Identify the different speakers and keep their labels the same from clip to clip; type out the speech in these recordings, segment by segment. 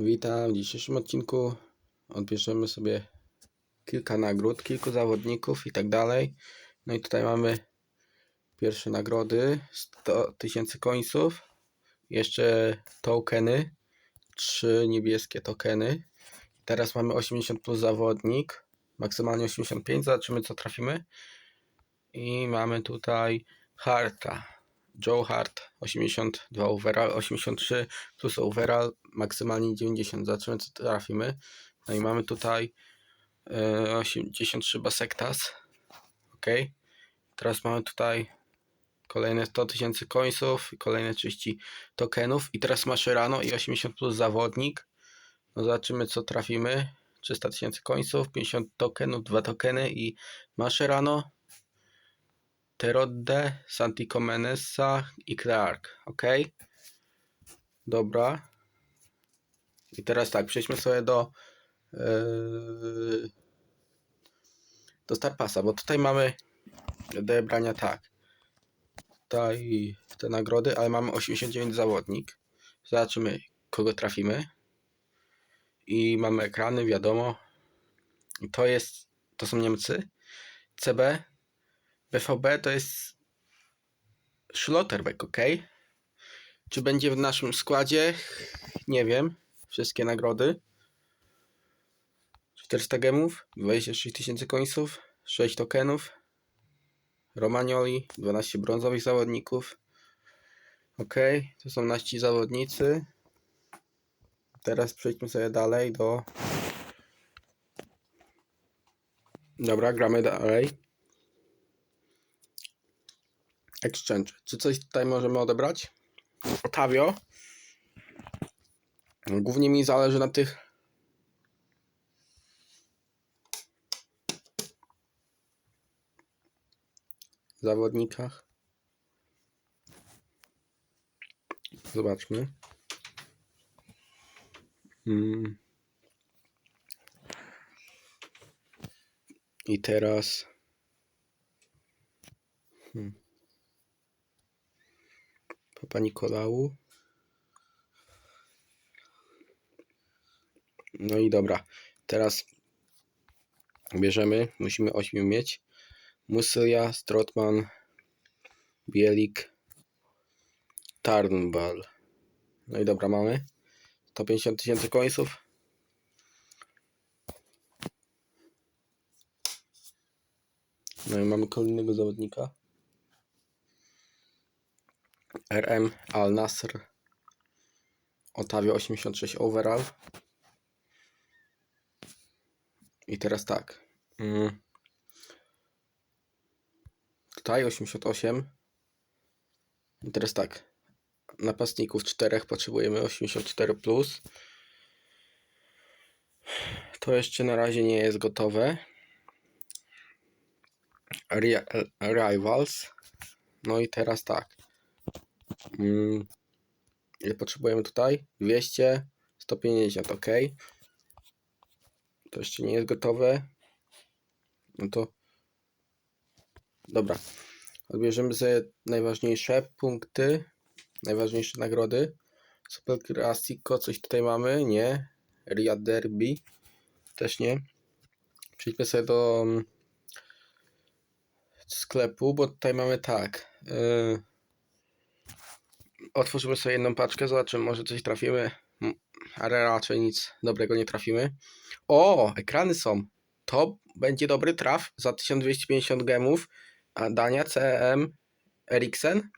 Speaker 1: Witam w dzisiejszym odcinku. Odbierzemy sobie kilka nagród, kilku zawodników i tak dalej. No i tutaj mamy pierwsze nagrody 100 tysięcy końców, jeszcze tokeny, trzy niebieskie tokeny. Teraz mamy 80 plus zawodnik, maksymalnie 85. Zobaczymy co trafimy. I mamy tutaj Harta. Joe Hart 82 overall, 83 plus overall, maksymalnie 90. Zobaczymy co trafimy. No i mamy tutaj e, 83 Basektas. Ok. Teraz mamy tutaj kolejne 100 tysięcy coinsów, kolejne 30 tokenów i teraz Mascherano i 80 plus zawodnik. No zobaczymy co trafimy. 300 tysięcy coinsów, 50 tokenów, 2 tokeny i Mascherano. Terodde, Santico Menesa i Clark, ok? Dobra. I teraz tak, przejdźmy sobie do yy, do bo tutaj mamy do tak. Tutaj te nagrody, ale mamy 89 zawodnik. Zobaczymy kogo trafimy. I mamy ekrany, wiadomo. I to jest, to są Niemcy. CB BVB to jest Schlotterbeck, ok? Czy będzie w naszym składzie? Nie wiem. Wszystkie nagrody. 400 gemów, 26 tysięcy końców, 6 tokenów, Romagnoli, 12 brązowych zawodników. Ok, to są nasi zawodnicy. Teraz przejdźmy sobie dalej do. Dobra, gramy dalej. Exchange. Czy coś tutaj możemy odebrać? Otavio. Głównie mi zależy na tych zawodnikach. Zobaczmy. Mm. I teraz. Hmm. Papa Nikolału. No i dobra. Teraz bierzemy. Musimy 8 mieć. Musylia, Strotman, Bielik, Tarnbal. No i dobra, mamy 150 tysięcy końców. No i mamy kolejnego zawodnika. RM Al Nasr. Otavio 86 overall. I teraz tak. Mm. Tutaj 88. I teraz tak. Napastników czterech potrzebujemy 84 plus. To jeszcze na razie nie jest gotowe. Ri- Rivals. No i teraz tak. Mm. Ile potrzebujemy tutaj? 200, 150, ok. To jeszcze nie jest gotowe. No to Dobra. Odbierzemy sobie najważniejsze punkty, najważniejsze nagrody. Super Classico, coś tutaj mamy? Nie. Ria Derby, też nie. Przejdźmy sobie do mm, sklepu, bo tutaj mamy tak. Yy, otworzymy sobie jedną paczkę, zobaczymy, może coś trafimy, ale raczej nic dobrego nie trafimy. O, ekrany są. To będzie dobry traf za 1250 gemów. A Dania CM Eriksen?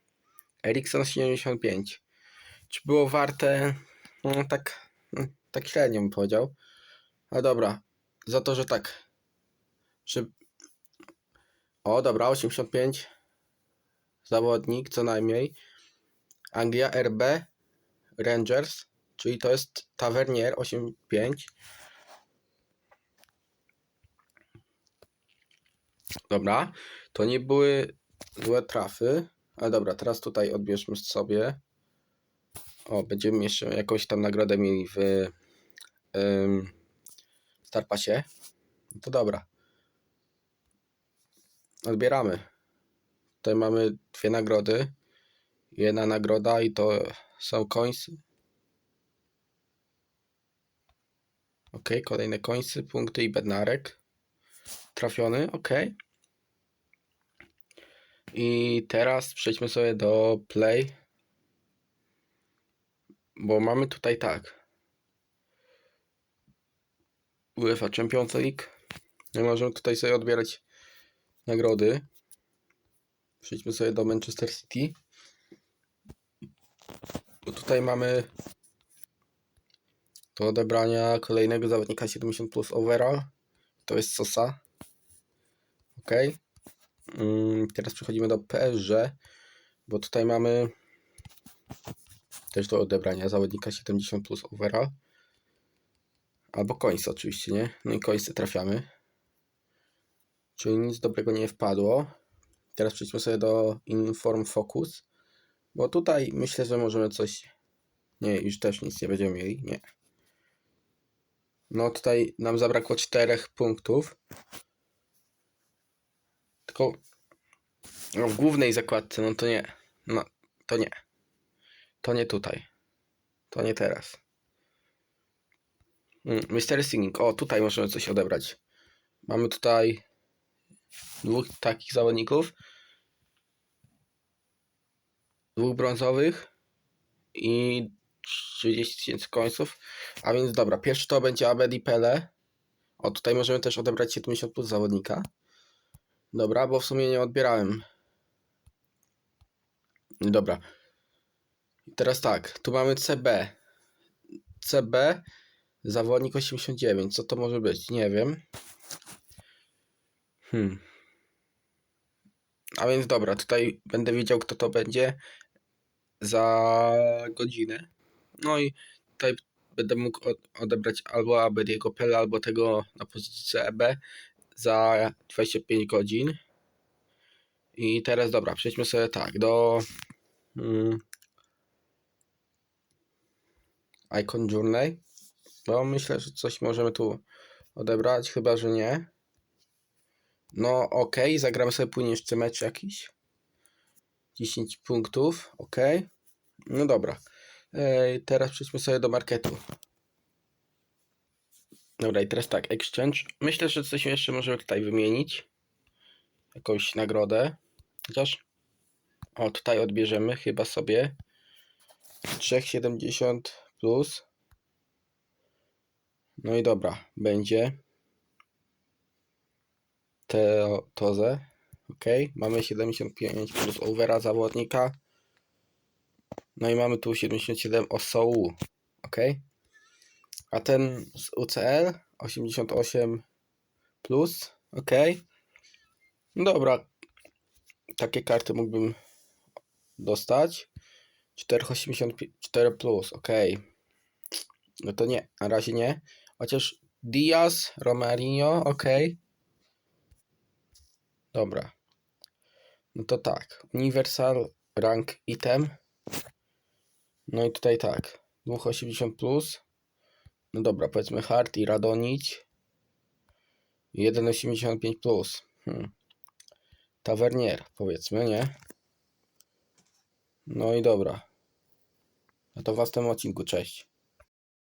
Speaker 1: Eriksen 75. Czy było warte? No, tak, no, tak średnio bym powiedział. Ale dobra, za to, że tak. Że... O, dobra, 85. Zawodnik co najmniej. Anglia RB Rangers, czyli to jest Tavernier 85. Dobra, to nie były złe trafy, ale dobra, teraz tutaj odbierzmy sobie. O, będziemy jeszcze jakąś tam nagrodę mieli w ym, Starpasie. No to dobra. Odbieramy. Tutaj mamy dwie nagrody. Jedna nagroda i to są coins. Ok, kolejne końce, punkty i bednarek. Trafiony, ok. I teraz przejdźmy sobie do play. Bo mamy tutaj tak. UEFA Champions League. I możemy tutaj sobie odbierać nagrody. Przejdźmy sobie do Manchester City. Bo tutaj mamy do odebrania kolejnego zawodnika 70 plus overall. To jest Sosa. Ok. Mm, teraz przechodzimy do PSG, bo tutaj mamy też do odebrania zawodnika 70 plus overall. Albo końce oczywiście, nie? No i końce trafiamy. Czyli nic dobrego nie wpadło. Teraz przejdźmy sobie do Inform Focus. Bo tutaj myślę, że możemy coś... Nie, już też nic nie będziemy mieli. Nie. No tutaj nam zabrakło czterech punktów. Tylko no, w głównej zakładce, no to nie. No, to nie. To nie tutaj. To nie teraz. Mm, Mystery Singing. O, tutaj możemy coś odebrać. Mamy tutaj dwóch takich zawodników. Dwóch brązowych i 30 tysięcy końców. A więc dobra, pierwszy to będzie Abedi Pele. O, tutaj możemy też odebrać 70 plus zawodnika. Dobra, bo w sumie nie odbierałem. Dobra. Teraz tak, tu mamy CB. CB, zawodnik 89. Co to może być? Nie wiem. Hmm. A więc dobra, tutaj będę wiedział, kto to będzie za godzinę. No i tutaj będę mógł od- odebrać albo Abediego Pele, albo tego na pozycji CB za 25 godzin. I teraz dobra, przejdźmy sobie tak do mm, Icon Journey. No myślę, że coś możemy tu odebrać, chyba że nie. No ok, zagramy sobie później jeszcze mecz jakiś. 10 punktów, ok. No dobra. Ej, teraz przejdźmy sobie do marketu. Dobra, i teraz tak, exchange. Myślę, że coś jeszcze możemy tutaj wymienić. Jakąś nagrodę. Chociaż. O, tutaj odbierzemy chyba sobie. 3,70 plus. No i dobra, będzie. Teo, Toze. Ok, mamy 75 plus overa zawodnika. No i mamy tu 77 osołu. Ok. A ten z UCL 88 plus. Ok. No dobra. Takie karty mógłbym dostać. 484 plus. Ok. No to nie, na razie nie. Chociaż Diaz, Romarinho, ok. Dobra. No to tak. Universal rank item. No i tutaj tak. 280 plus. No dobra, powiedzmy Hard i Radonić. 1,85 plus. Hmm. Tavernier, powiedzmy, nie? No i dobra. No to w następnym odcinku, cześć.